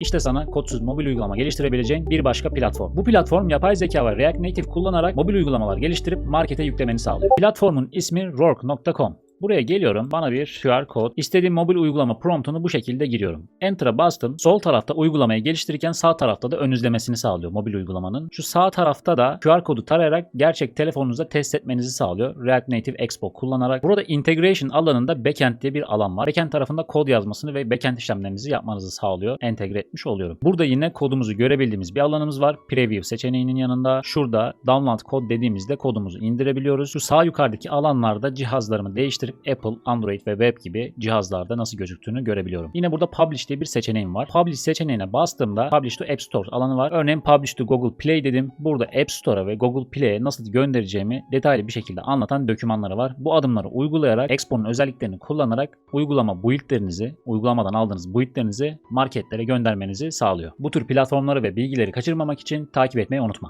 İşte sana kodsuz mobil uygulama geliştirebileceğin bir başka platform. Bu platform yapay zeka ve React Native kullanarak mobil uygulamalar geliştirip markete yüklemeni sağlıyor. Platformun ismi Roark.com. Buraya geliyorum. Bana bir QR kod. istediğim mobil uygulama promptunu bu şekilde giriyorum. Enter'a bastım. Sol tarafta uygulamayı geliştirirken sağ tarafta da ön izlemesini sağlıyor mobil uygulamanın. Şu sağ tarafta da QR kodu tarayarak gerçek telefonunuzda test etmenizi sağlıyor. React Native Expo kullanarak. Burada integration alanında backend diye bir alan var. Backend tarafında kod yazmasını ve backend işlemlerinizi yapmanızı sağlıyor. Entegre etmiş oluyorum. Burada yine kodumuzu görebildiğimiz bir alanımız var. Preview seçeneğinin yanında. Şurada download kod dediğimizde kodumuzu indirebiliyoruz. Şu sağ yukarıdaki alanlarda cihazlarımı Apple, Android ve web gibi cihazlarda nasıl gözüktüğünü görebiliyorum. Yine burada Publish diye bir seçeneğim var. Publish seçeneğine bastığımda Publish to App Store alanı var. Örneğin Publish to Google Play dedim. Burada App Store'a ve Google Play'e nasıl göndereceğimi detaylı bir şekilde anlatan dokümanları var. Bu adımları uygulayarak Expo'nun özelliklerini kullanarak uygulama build'lerinizi, uygulamadan aldığınız build'lerinizi marketlere göndermenizi sağlıyor. Bu tür platformları ve bilgileri kaçırmamak için takip etmeyi unutma.